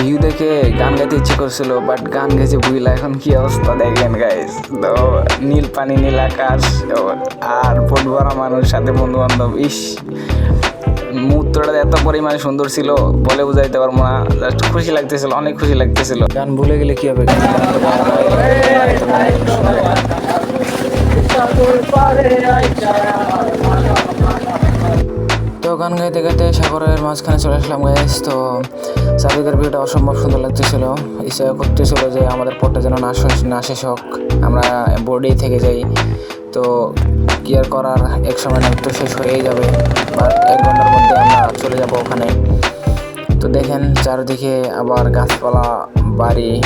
গাইতে ইচ্ছে করছিল বাট গান গেছে বুঝলা এখন কি অবস্থা দেখেন গাইস তো নীল পানি নীল আকাশ আর বোট ভরা মানুষ সাথে বন্ধু বান্ধব ইস মুহূর্তটা এত পরিমাণে সুন্দর ছিল বলে বুঝাইতে পারব না জাস্ট খুশি লাগতেছিল অনেক খুশি লাগতেছিল গান ভুলে গেলে কি হবে গান গান গাইতে গাইতে সাগরের মাঝখানে চলে আসলাম গাইস তো চারিদিকের ভিউটা অসম্ভব সুন্দর লাগতেছিল। ইচ্ছা করতেছিল যে আমাদের পথটা যেন না না শেষ হোক। আমরা বোর্ডেই থেকে যাই। তো কি আর করার, এক সময় না একটু শেষ হয়েই যাবে। বা এক ঘণ্টার মধ্যে আমরা চলে যাব ওখানে। তো দেখেন, চারিদিকে আবার গাছপালা, বাড়ি।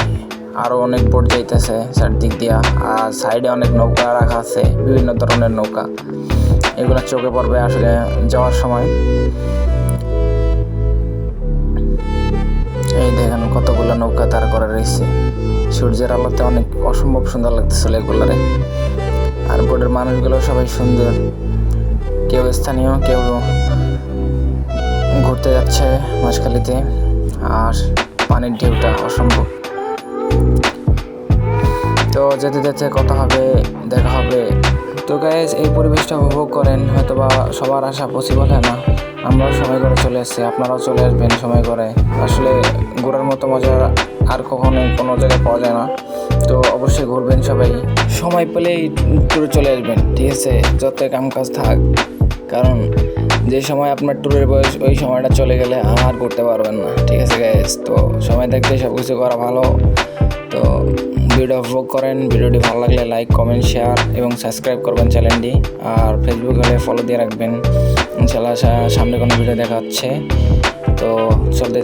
আরও অনেক বোট যাইতেছে চারদিক দিয়া। আর সাইডে অনেক নৌকা রাখা আছে, বিভিন্ন ধরনের নৌকা। এগুলো চোখে পড়বে আসলে যাওয়ার সময়। এই দেখেন কতগুলো নৌকা দাঁড় করা রয়েছে। সূর্যের আলোতে অনেক অসম্ভব সুন্দর লাগতেছিল এগুলারে। আর বোটের মানুষগুলো সবাই সুন্দর। কেউ স্থানীয়, কেউ ঘুরতে যাচ্ছে মাঝখালিতে। আর পানির ঢেউটা অসম্ভব। যেতে যেতে কথা হবে, দেখা হবে। তো গাইজ এই পরিবেশটা উপভোগ করেন হয়তো বা সবার আশা পসিবল হয় না। আমরাও সময় করে চলে এসেছি, আপনারাও চলে আসবেন সময় করে। আসলে ঘোরার মতো মজা আর কখনোই কোনো জায়গায় পাওয়া যায় না। তো অবশ্যই ঘুরবেন সবাই। সময় পেলেই ট্যুরে চলে আসবেন, ঠিক আছে? যত কাম কাজ থাক, কারণ যে সময় আপনার ট্যুরের বয়স, ওই সময়টা চলে গেলে আর করতে পারবেন না, ঠিক আছে গাইজ তো সময় থাকতে সব কিছু করা ভালো। তো ভিডিও উপভোগ করেন, ভিডিওটি ভালো লাগলে লাইক কমেন্ট শেয়ার এবং সাবস্ক্রাইব করবেন চ্যানেলটি আর ফেসবুক হলে ফলো দিয়ে রাখবেন। ইনশাল্লাহ সামনে কোনো ভিডিও দেখা হচ্ছে। তো চলতে